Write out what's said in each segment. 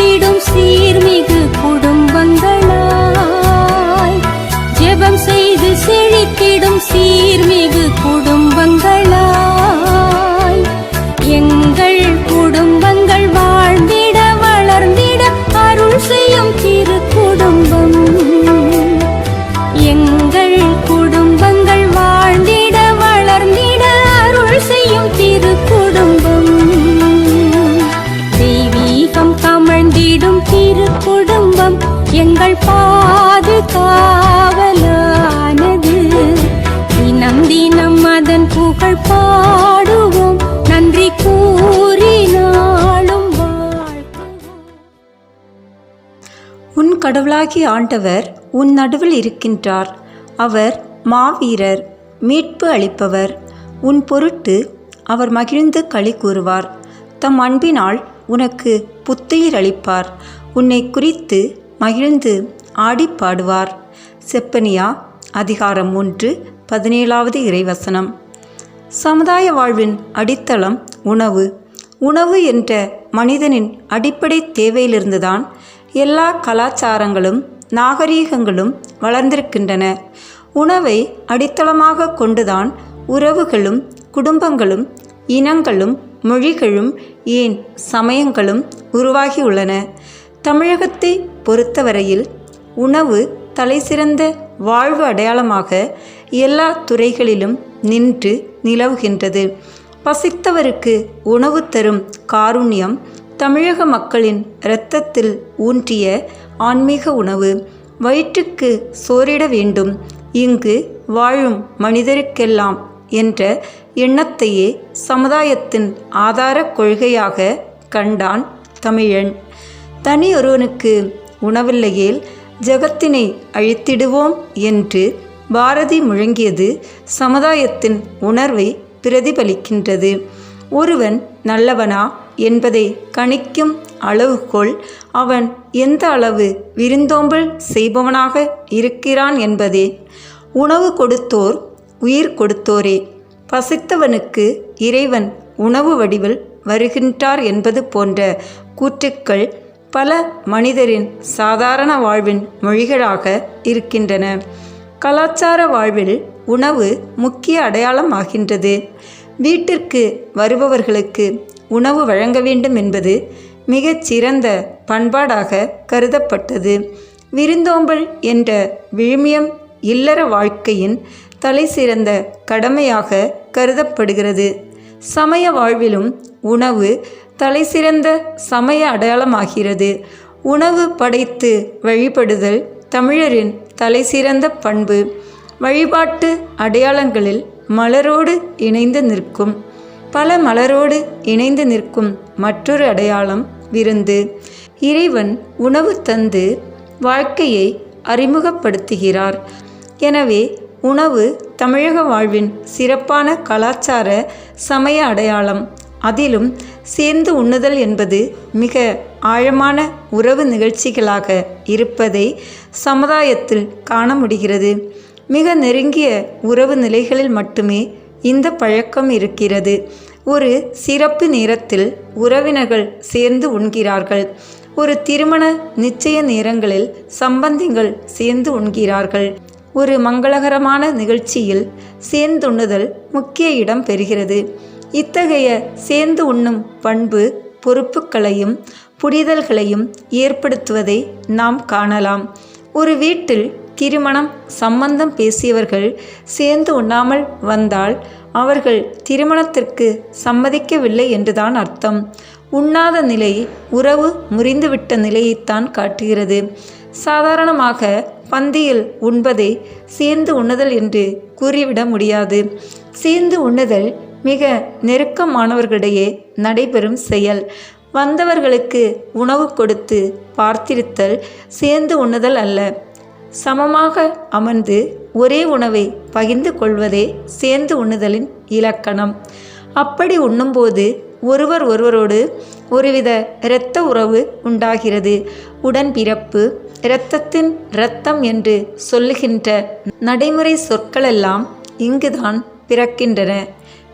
செழித்திடும் கடவுளாகி கடவுளாகிய ஆண்டவர் உன் நடுவில் இருக்கின்றார். அவர் மாவீரர் மீட்பு அளிப்பவர். உன் பொருட்டு அவர் மகிழ்ந்து களி கூறுவார். தம் அன்பினால் உனக்கு புத்துயிர் அளிப்பார். உன்னை குறித்து மகிழ்ந்து ஆடி பாடுவார். செப்பனியா அதிகாரம் ஒன்று பதினேழாவது இறைவசனம். சமுதாய வாழ்வின் அடித்தளம் உணவு. உணவு என்ற மனிதனின் அடிப்படை தேவையிலிருந்துதான் எல்லா கலாச்சாரங்களும் நாகரீகங்களும் வளர்ந்திருக்கின்றன. உணவை அடித்தளமாக கொண்டுதான் உறவுகளும் குடும்பங்களும் இனங்களும் மொழிகளும் ஏன் சமயங்களும் உருவாகியுள்ளன. தமிழகத்தை பொறுத்தவரையில் உணவு தலைசிறந்த வாழ்வு அடையாளமாக எல்லா துறைகளிலும் நின்று நிலவுகின்றது. பசித்தவருக்கு உணவு தரும் காருண்யம் தமிழக மக்களின் இரத்தத்தில் ஊன்றிய ஆன்மீக உணவு வயிற்றுக்கு சோறிட வேண்டும். இங்கு வாழும் மனிதருக்கெல்லாம் என்ற எண்ணத்தையே சமுதாயத்தின் ஆதார கொள்கையாக கண்டான் தமிழன். தனியொருவனுக்கு உணவில்லையேல் ஜகத்தினை அழித்திடுவோம் என்று பாரதி முழங்கியது சமுதாயத்தின் உணர்வை பிரதிபலிக்கின்றது. ஒருவன் நல்லவனா என்பதை கணிக்கும் அளவுகோல் அவன் எந்த அளவு விருந்தோம்பல் செய்பவனாக இருக்கிறான் என்பதே. உணவு கொடுத்தோர் உயிர் கொடுத்தோரே. பசித்தவனுக்கு இறைவன் உணவு வடிவில் வருகின்றார் என்பது போன்ற கூற்றுக்கள் பல மனிதரின் சாதாரண வாழ்வின் மொழிகளாக இருக்கின்றன. கலாச்சார வாழ்வில் உணவு முக்கிய அடையாளமாகின்றது வீட்டிற்கு வருபவர்களுக்கு உணவு வழங்க வேண்டும் என்பது மிகச் சிறந்த பண்பாடாக கருதப்பட்டது. விருந்தோம்பல் என்ற விழுமியம் இல்லற வாழ்க்கையின் தலை சிறந்த கடமையாக கருதப்படுகிறது. சமய வாழ்விலும் உணவு தலைசிறந்த சமய அடையாளமாகிறது. உணவு படைத்து வழிபடுதல் தமிழரின் தலைசிறந்த பண்பு. வழிபாட்டு அடையாளங்களில் மலரோடு இணைந்து நிற்கும். பல மலரோடு இணைந்து நிற்கும் மற்றொரு அடையாளம் விருந்து. இறைவன் உணவு தந்து வாழ்க்கையை அறிமுகப்படுத்துகிறார். எனவே உணவு தமிழக வாழ்வின் சிறப்பான கலாச்சார சமய அடையாளம். அதிலும் சேர்ந்து உண்ணுதல் என்பது மிக ஆழமான உறவு நிகழ்ச்சிகளாக இருப்பதை சமுதாயத்தில் காண முடிகிறது. மிக நெருங்கிய உறவு நிலைகளில் மட்டுமே இந்த பழக்கம் இருக்கிறது. ஒரு சிறப்பு நேரத்தில் உறவினர்கள் சேர்ந்து உண்கிறார்கள். ஒரு திருமண நிச்சய நேரங்களில் சம்பந்திகள் சேர்ந்து உண்கிறார்கள். ஒரு மங்களகரமான நிகழ்ச்சியில் சேர்ந்துண்ணுதல் முக்கிய இடம் பெறுகிறது. இத்தகைய சேர்ந்து உண்ணும் பண்பு பொறுப்புகளையும் புரிதல்களையும் ஏற்படுத்துவதை நாம் காணலாம். ஒரு வீட்டில் திருமணம் சம்பந்தம் பேசியவர்கள் சேர்ந்து உண்ணாமல் வந்தால் அவர்கள் திருமணத்திற்கு சம்மதிக்கவில்லை என்றுதான் அர்த்தம். உண்ணாத நிலை உறவு முறிந்துவிட்ட நிலையைத்தான் காட்டுகிறது. சாதாரணமாக பந்தியில் உண்பதை சேர்ந்து உண்ணுதல் என்று கூறிவிட முடியாது. சேர்ந்து உண்ணுதல் மிக நெருக்கமானவர்களிடையே நடைபெறும் செயல். வந்தவர்களுக்கு உணவு கொடுத்து பார்த்திருத்தல் சேர்ந்து உண்ணுதல் அல்ல. சமமாக அமர்ந்து ஒரே உணவை பகிர்ந்து கொள்வதே சேர்ந்து உண்ணுதலின் இலக்கணம். அப்படி உண்ணும்போது ஒருவர் ஒருவரோடு ஒருவித இரத்த உறவு உண்டாகிறது. உடன்பிறப்பு இரத்தத்தின் இரத்தம் என்று சொல்லுகின்ற நடைமுறை சொற்களெல்லாம் இங்குதான் பிறக்கின்றன.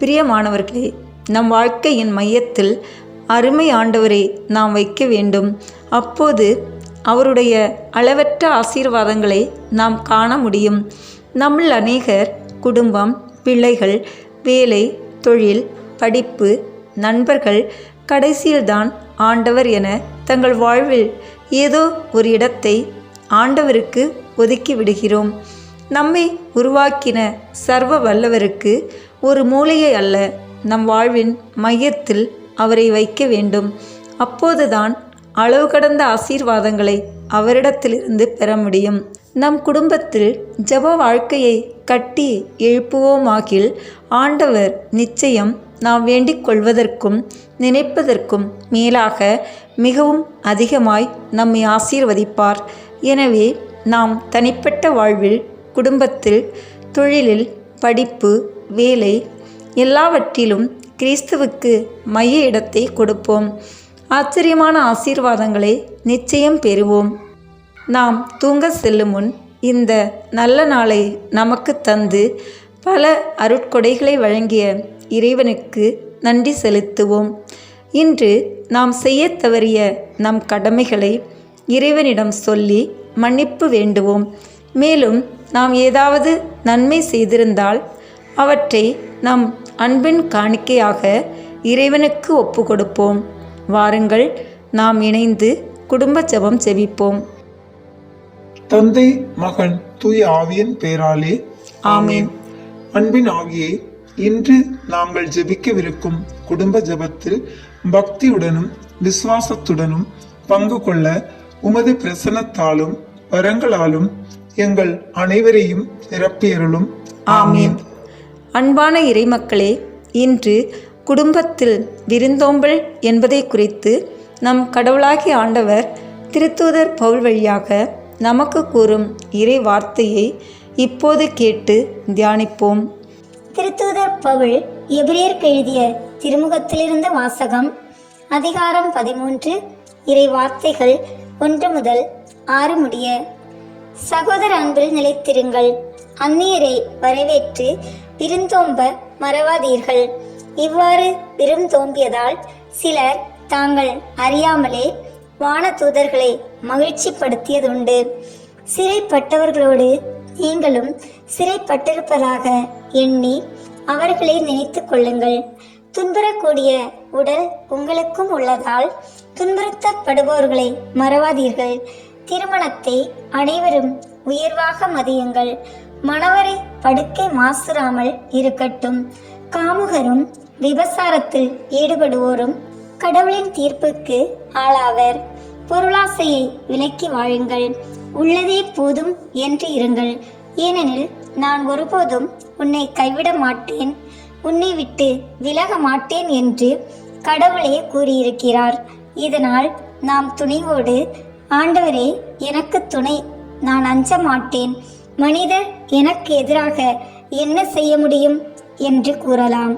பிரியமானவர்களே நம் வாழ்க்கையின் மையத்தில் அருமை ஆண்டவரை நாம் வைக்க வேண்டும். அப்போது அவருடைய அளவற்ற ஆசீர்வாதங்களை நாம் காண முடியும். நம்மில் அநேகர் குடும்பம் பிள்ளைகள் வேலை தொழில் படிப்பு நண்பர்கள் கடைசியில்தான் ஆண்டவர் என தங்கள் வாழ்வில் ஏதோ ஒரு இடத்தை ஆண்டவருக்கு ஒதுக்கி விடுகிறோம். நம்மை உருவாக்கின சர்வ வல்லவருக்கு ஒரு மூலையை அல்ல நம் வாழ்வின் மையத்தில் அவரை வைக்க வேண்டும். அப்போதுதான் அளவு கடந்த ஆசீர்வாதங்களை அவரிடத்திலிருந்து பெற முடியும். நம் குடும்பத்தில் ஜப வாழ்க்கையை கட்டி எழுப்புவோமாகில் ஆண்டவர் நிச்சயம் நாம் வேண்டிக் கொள்வதற்கும் நினைப்பதற்கும் மேலாக மிகவும் அதிகமாய் நம்மை ஆசீர்வதிப்பார். எனவே நாம் தனிப்பட்ட வாழ்வில் குடும்பத்தில் தொழிலில் படிப்பு வேலை எல்லாவற்றிலும் கிறிஸ்துவுக்கு மைய இடத்தை கொடுப்போம். ஆச்சரியமான ஆசீர்வாதங்களை நிச்சயம் பெறுவோம். நாம் தூங்க செல்லும் முன் இந்த நல்ல நாளை நமக்கு தந்து பல அருட்கொடைகளை வழங்கிய இறைவனுக்கு நன்றி செலுத்துவோம். இன்று நாம் செய்யத் தவறிய நம் கடமைகளை இறைவனிடம் சொல்லி மன்னிப்பு வேண்டுவோம். மேலும் நாம் ஏதாவது நன்மை செய்திருந்தால் அவற்றை நம் அன்பின் காணிக்கையாக இறைவனுக்கு ஒப்பு கொடுப்போம் வாருங்கள் நாம் இணைந்து குடும்ப ஜெபம் செபிப்போம் தந்தை மகன் தூய ஆவியின் பேராலே. ஆமென். அன்பின் ஆவியே இன்று நாங்கள் ஜெபிக்கவிருக்கும் குடும்ப ஜெபத்தில் பக்தியுடனும் விசுவாசத்துடனும் பங்கு கொள்ள உமது பிரசனத்தாலும் வரங்களாலும் எங்கள் அனைவரையும் நிரப்பியருளும் ஆமீன். அன்பான இறைமக்களே இன்று குடும்பத்தில் விருந்தோம்பல் என்பதை குறித்து நம் கடவுளாகி ஆண்டவர் திருத்தூதர் பவுல் வழியாக நமக்கு கூறும் இறை வார்த்தையை இப்போது கேட்டு தியானிப்போம். திருத்தூதர் பவுல் எபிரேயருக்கு எழுதிய திருமுகத்திலிருந்த வாசகம் அதிகாரம் பதிமூன்று இறை வார்த்தைகள் ஒன்று முதல் ஆறு முடிய சகோதர அன்பில் நிலைத்திருங்கள் அந்நியரை வரவேற்று விருந்தோம்ப மறவாதீர்கள். இவ்வாறு பெரும் தோன்றியதால் சிலர் தாங்கள் அறியாமலே வானதூதர்களை மகிழ்ச்சிப்படுத்தியதுண்டு. சிறைப்பட்டவர்களோடு நீங்களும் சிறைப்பட்டிருப்பதாக எண்ணி அவர்களை நினைத்து கொள்ளுங்கள். துன்புறக்கூடிய உடல் உங்களுக்கும் உள்ளதால் துன்புறுத்தப்படுபவர்களை மறவாதீர்கள். திருமணத்தை அனைவரும் உயர்வாக மதியுங்கள். மணவரை படுக்கை மாசுறாமல் இருக்கட்டும். காமுகரும் விபசாரத்தில் ஈடுபடுவோரும் கடவுளின் தீர்ப்புக்கு ஆளாவர். பொருளாசையை விலக்கி வாழுங்கள். உள்ளதே போதும் என்று இருங்கள். ஏனெனில் நான் ஒருபோதும் உன்னை கைவிட மாட்டேன். உன்னை விட்டு விலக மாட்டேன் என்று கடவுளே கூறியிருக்கிறார். இதனால் நாம் துணிவோடு ஆண்டவரே எனக்கு துணை. நான் அஞ்ச மாட்டேன். மனிதர் எனக்கு எதிராக என்ன செய்ய முடியும்? என்று கூறலாம்.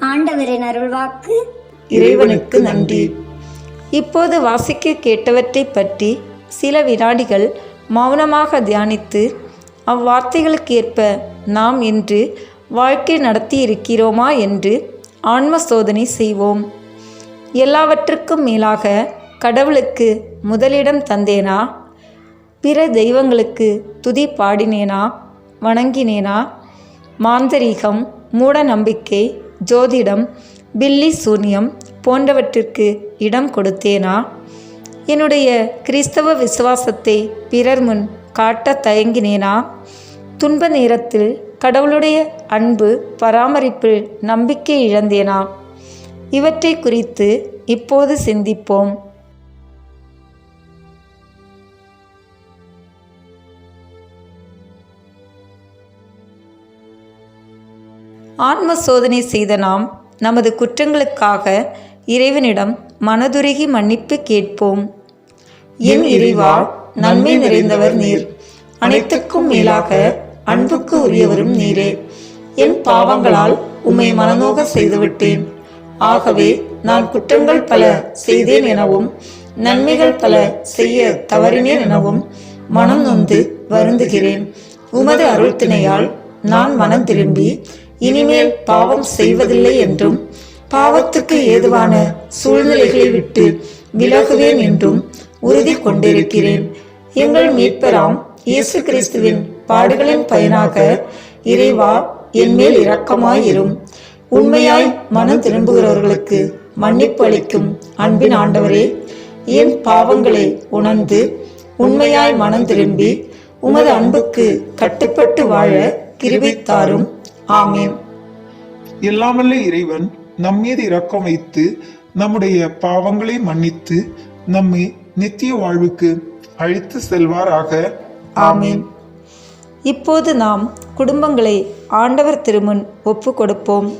ஆண்டவரின் அருள்வாக்கு இறைவனுக்கு நன்றி. இப்போது வாசிக்க கேட்டவற்றை பற்றி சில வினாடிகள் மௌனமாக தியானித்து அவ்வார்த்தைகளுக்கு ஏற்ப நாம் இன்று வாழ்க்கை நடத்தி இருக்கிறோமா என்று ஆன்ம சோதனை செய்வோம். எல்லாவற்றுக்கும் மேலாக கடவுளுக்கு முதலிடம் தந்தேனா? பிற தெய்வங்களுக்கு துதி பாடினேனா? வணங்கினேனா? மாந்தரீகம் மூடநம்பிக்கை ஜோதிடம் பில்லி சூன்யம் போன்றவற்றிற்கு இடம் கொடுத்தேனா? என்னுடைய கிறிஸ்தவ விசுவாசத்தை பிறர் முன் காட்ட தயங்கினேனா? துன்ப நேரத்தில் கடவுளுடைய அன்பு பராமரிப்பில் நம்பிக்கை இழந்தேனா? இவற்றை குறித்து இப்போது சிந்திப்போம். ஆன்ம சோதனை செய்த நாம் நமது குற்றங்களுக்காக இறைவனிடம் மனதுருகி மன்னிப்பு கேட்போம். என் இறைவா நன்மை நிறைந்தவர் நீர். அனைத்துக்கும் மேலாக அன்புக்கு உரியவரும் நீரே. என் பாவங்களால் உம்மை மனநோக செய்துவிட்டேன். ஆகவே நான் குற்றங்கள் பல செய்தேன் எனவும் நன்மைகள் பல செய்ய தவறினேன் எனவும் மனம் நொந்து வருந்துகிறேன். உமது அருள்தினையால் நான் மனம் திரும்பி இனிமேல் பாவம் செய்வதில்லை என்றும் பாவத்துக்கு ஏதுவான சூழ்நிலைகளை விட்டு விலகுவேன் என்றும் உறுதி கொண்டிருக்கிறேன். எங்கள் மீட்பராம் இயேசு கிறிஸ்துவின் பாடுகளின் பயனாக இறைவா என்மேல் இரக்கமாயிரும். உண்மையாய் மனம் திரும்புகிறவர்களுக்கு மன்னிப்பு அளிக்கும் அன்பின் ஆண்டவரே என் பாவங்களை உணர்ந்து உண்மையாய் மனம் திரும்பி உமது அன்புக்கு கட்டுப்பட்டு வாழ கிருபை தாரும். ஆமேன். எல்லாமல்ல இறைவன் நம்மீது இரக்கம் வைத்து நம்முடைய பாவங்களை மன்னித்து நம்மை நித்திய வாழ்வுக்கு அழைத்து செல்வாராக. ஆமேன். இப்போது நாம் குடும்பங்களை ஆண்டவர் திருமுன் ஒப்பு கொடுப்போம்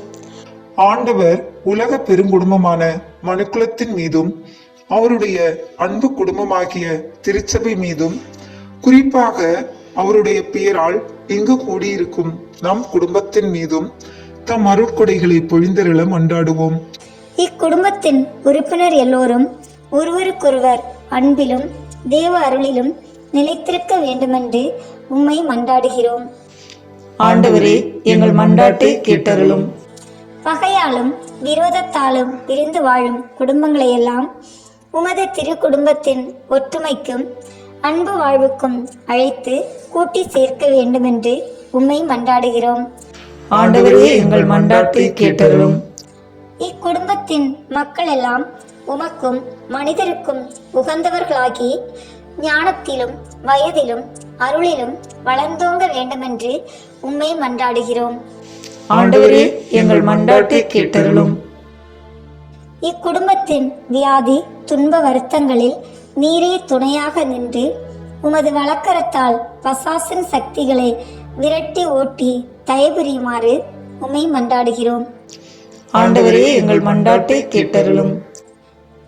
ஆண்டவர் உலக பெருங்குடும்பமான மனுக்குலத்தின் மீதும் அவருடைய அன்பு குடும்பமாகிய திருச்சபை மீதும் குறிப்பாக அவருடைய பெயரால் இங்கு கூடியிருக்கும் நம் குடும்பத்தின் மீதும் தம் அருட்கொடைகளை பொழிந்தருள மன்றாடுவோம். இக்குடும்பத்தின் உறுப்பினர் எல்லோரும் ஒருவருக்கொருவர் அன்பிலும் தேவ அருளிலும் நிலைத்திருக்க வேண்டுமென்று உம்மை மன்றாடுகிறோம். ஆண்டவரே எங்கள் மன்றாட்டை கேட்டருளும். பகையாலும் விரோதத்தாலும் பிரிந்து வாழும் குடும்பங்களையெல்லாம் உமது திரு குடும்பத்தின் ஒற்றுமைக்கும் அன்பு வாழ்வுக்கும் அழைத்து கூட்டி சேர்க்க வேண்டுமென்று உம்மை மன்றாடுகிறோம். ஆண்டவரே எங்கள் மன்றாட்டை கேட்டருளும். இக்குடும்பத்தின் மக்கள் எல்லாம் உமக்கும் மனிதருக்கும் உகந்தவர்களாகி ஞானத்திலும் வயதிலும் அருளிலும் வளர்ந்தோங்க வேண்டுமென்று உம்மை மன்றாடுகிறோம். ஆண்டவரே எங்கள் மன்றாட்டை கேட்டருளும். இக்குடும்பத்தின் வியாதி துன்ப வருத்தங்களில் நீரே துணையாக நின்று உமது வழக்கரத்தால் பசாசின் சக்திகளை விரட்டி ஓட்டி தயபுரியுமாறு உம்மை மன்றாடுகிறோம். ஆண்டவரே எங்கள் மன்றாட்டை கேட்டருளும்.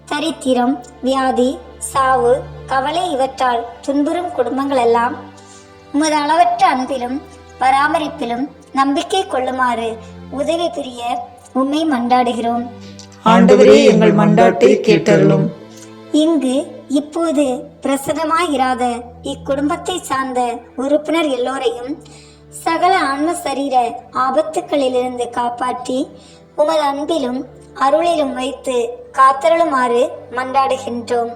தரித்திரம் வியாதி சாவு கவலை இவற்றால் துன்புறும் குடும்பங்களெல்லாம் உமது அளவற்ற அன்பிலும் பராமரிப்பிலும் நம்பிக்கை கொள்ளுமாறு உதவி புரிய உம்மை மன்றாடுகிறோம். ஆண்டவரே எங்கள் மன்றாட்டை கேட்டருளும். இங்கு இப்போது பிரசனமாயிராத இக்குடும்பத்தை சார்ந்த உறுப்பினர் எல்லோரையும் சகல ஆன்ம சரீர ஆபத்துக்களிலிருந்து காப்பாற்றி உமது அன்பிலும் அருளிலும் வைத்து காத்தருளுமாறு மன்றாடுகின்றோம்.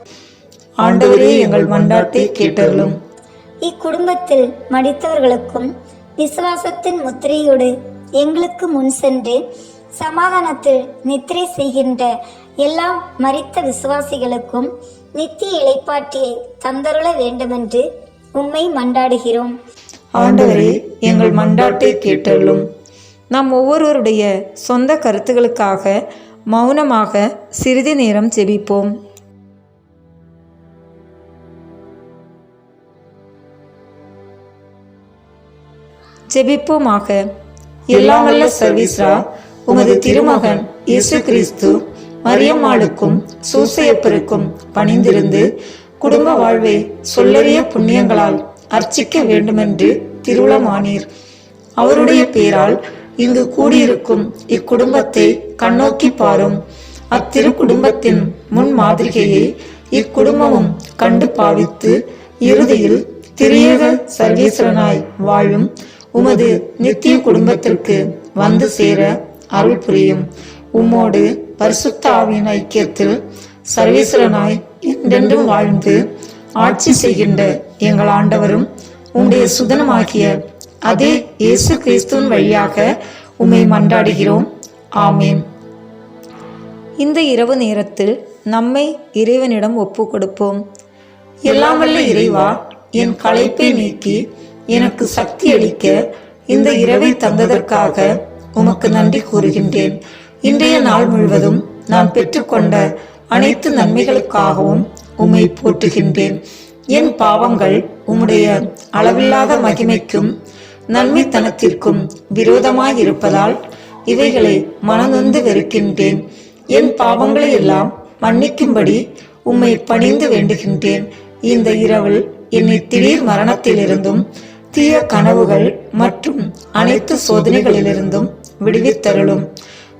ஆண்டவரே எங்கள் மன்றாட்டை கேட்டருளும். இக்குடும்பத்தில் மடித்தவர்களுக்கும் விசுவாசத்தின் முத்திரையோடு எங்களுக்கு முன் சென்று சமாதானத்தில் நித்திரை செய்கின்ற எல்லா மரித்த விசுவாசிகளுக்கும் நித்திய இளைப்பாற்றியை தந்தருள வேண்டுமென்று உம்மை மண்டாடுகிறோம். ஆண்டவரே எங்கள் மண்டாட்டை கேட்டுள்ளோம் நாம் ஒவ்வொருவருடைய சொந்த கருத்துகளுக்காக மௌனமாக சிறிது நேரம் செபிப்போம் செபிப்போமாக எல்லாம் வல்ல சர்வீஸ்ரா உமது திருமகன் இயேசு கிறிஸ்து மரியம்மாளுக்கும் சூசையப்பருக்கும் பணிந்திருந்து குடும்ப வாழ்வை சொல்லறிய புண்ணியங்களால் அர்ச்சிக்க வேண்டுமென்று திருவுளமானீர். அவருடைய பேரால் இங்கு கூடியிருக்கும் இக்குடும்பத்தை கண்ணோக்கி பாரும். அத்திரு குடும்பத்தின் முன் மாதிரிகையை இக்குடும்பமும் கண்டு பாவித்து இறுதியில் திரியக சர்வீஸ்வரனாய் வாழும் உமது நித்திய குடும்பத்திற்கு வந்து சேர அருள் புரியும். உம்மோடு பரிசுத்தாவின் ஐக்கியத்தில் சர்வீஸ்வரனாய் என்றென்றும் வாழ்ந்து ஆட்சி செய்கின்ற எங்கள் ஆண்டவரும் உம்முடைய சுதனமாகிய அதே இயேசு கிறிஸ்துவின் வழியாக உம்மை மன்றாடுகிறோம். ஆமேன். இந்த இரவு நேரத்தில் நம்மை இறைவனிடம் ஒப்பு கொடுப்போம் எல்லாமல்ல வல்ல இறைவா என் களைப்பை நீக்கி எனக்கு சக்தி அளிக்க இந்த இரவை தந்ததற்காக உமக்கு நன்றி கூறுகின்றேன். இன்றைய நாள் முழுவதும் நான் பெற்றுக்கொண்ட அனைத்து நன்மைகளுக்காகவும் உம்மை போற்றுகின்றேன். என் பாவங்கள் உம்முடைய அளவில்லாத மகிமைக்கும் நன்மைத்தனத்திற்கும் விரோதமாய் இருப்பதால் இவைகளை மனநொந்து வெறுக்கின்றேன். என் பாவங்களை எல்லாம் மன்னிக்கும்படி உம்மை பணிந்து வேண்டுகின்றேன். இந்த இரவில் என்னை திடீர் மரணத்திலிருந்தும் தீய கனவுகள் மற்றும் அனைத்து சோதனைகளிலிருந்தும் விடுவித்தருளும்.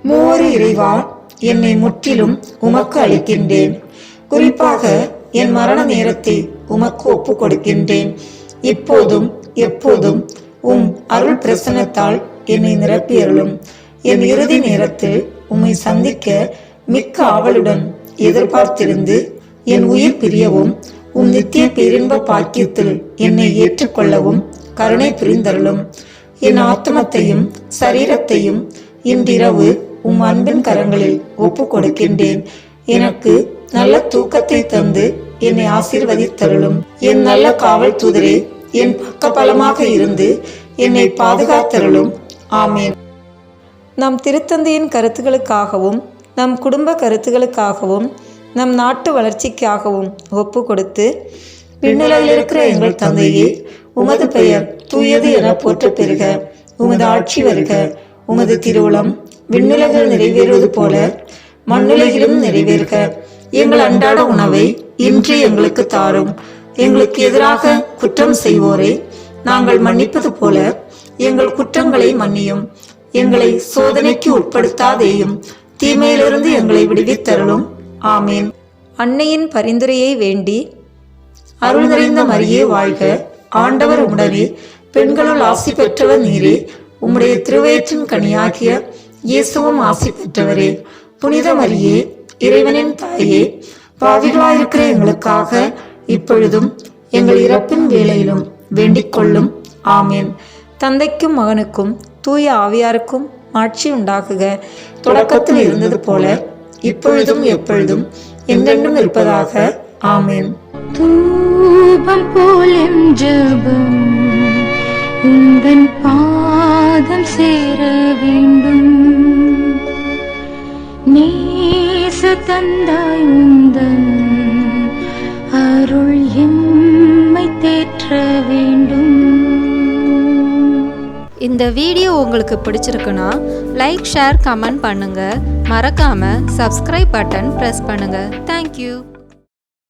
மூவர் இறைவா என்னை முற்றிலும் உமக்கு அளிக்கின்றேன். குறிப்பாக என் மரண நேரத்தை உமக்கு ஒப்பு கொடுக்கின்றேன் இப்போதும் எப்போதும் உம் அருள் பிரசன்னத்தால் என்னை நிரப்பியருளும். என் இறுதி நேரத்தில் உம்மை சந்திக்க மிக்க ஆவலுடன் எதிர்பார்த்திருந்து என் உயிர் பிரியவும் உம் நித்திய பேரின்ப பாக்கியத்தில் என்னை ஏற்றுக்கொள்ளவும் கருணை புரிந்தருளும். என் ஆத்மத்தையும் சரீரத்தையும் இன்றிரவு உம் அன்பின் கரங்களில் ஒப்பு கொடுக்கின்றேன் எனக்கு நல்ல தூக்கத்தை தந்து என்னை ஆசீர்வதித்தருளும். என் நல்ல காவல் தூதரே என் பக்கபலமாக இருந்து என்னை பாதுகாத்தருளும். ஆமேன். நம் திருத்தந்தையின் கருத்துக்களுக்காகவும் நம் குடும்ப கருத்துகளுக்காகவும் நம் நாட்டு வளர்ச்சிக்காகவும் ஒப்பு கொடுத்து பின்னலில் இருக்கிற எங்கள் தந்தையே உமது பெயர் தூயது என போற்ற பெறுக உமது ஆட்சி வருக. உமது திருவுளம் விண்ணுலகில் நிறைவேறுவது போல மண்ணுலகிலும் நிறைவேறுக. எங்கள் அன்றாட உணவை இன்று எங்களுக்கு தாரும். எங்களுக்கு எதிராக குற்றம் செய்வோரை. நாங்கள் மன்னிப்பது போல எங்கள் குற்றங்களை மன்னியும். எங்களை சோதனைக்கு உட்படுத்தாதேயும். தீமையிலிருந்து எங்களை விடுவித்தருளும். ஆமேன். அன்னையின் பரிந்துரையை வேண்டி அருள் நிறைந்த மரியே வாழ்க. ஆண்டவர் உடனே பெண்களுள் ஆசி பெற்றவர் நீரே. உம்முடைய திருவயிற்றின் கனியாகிய இயேசுவும் ஆசி பெற்றவரே புனித மரியே இறைவனின் தாயே. பாவிகளாயிருக்கிற எங்களுக்காக இப்பொழுதும் எங்கள் இறப்பின் வேலையிலும் வேண்டிக் கொள்ளும் ஆமேன். தந்தைக்கும் மகனுக்கும் தூய ஆவியாருக்கும் ஆட்சி உண்டாகுக. தொடக்கத்தில் இருந்தது போல இப்பொழுதும் எப்பொழுதும் என்றென்றும் இருப்பதாக. ஆமேன். தூபம் போல் ஜபம் உந்தன் பாதம் சேர வேண்டும். தந்தாய் உந்தன். அருள் எம்மை தேற்ற வேண்டும். இந்த வீடியோ உங்களுக்கு பிடிச்சிருக்குன்னா லைக் ஷேர் கமெண்ட் பண்ணுங்க. மறக்காம சப்ஸ்கிரைப் பட்டன் ப்ரெஸ் பண்ணுங்க. Thank you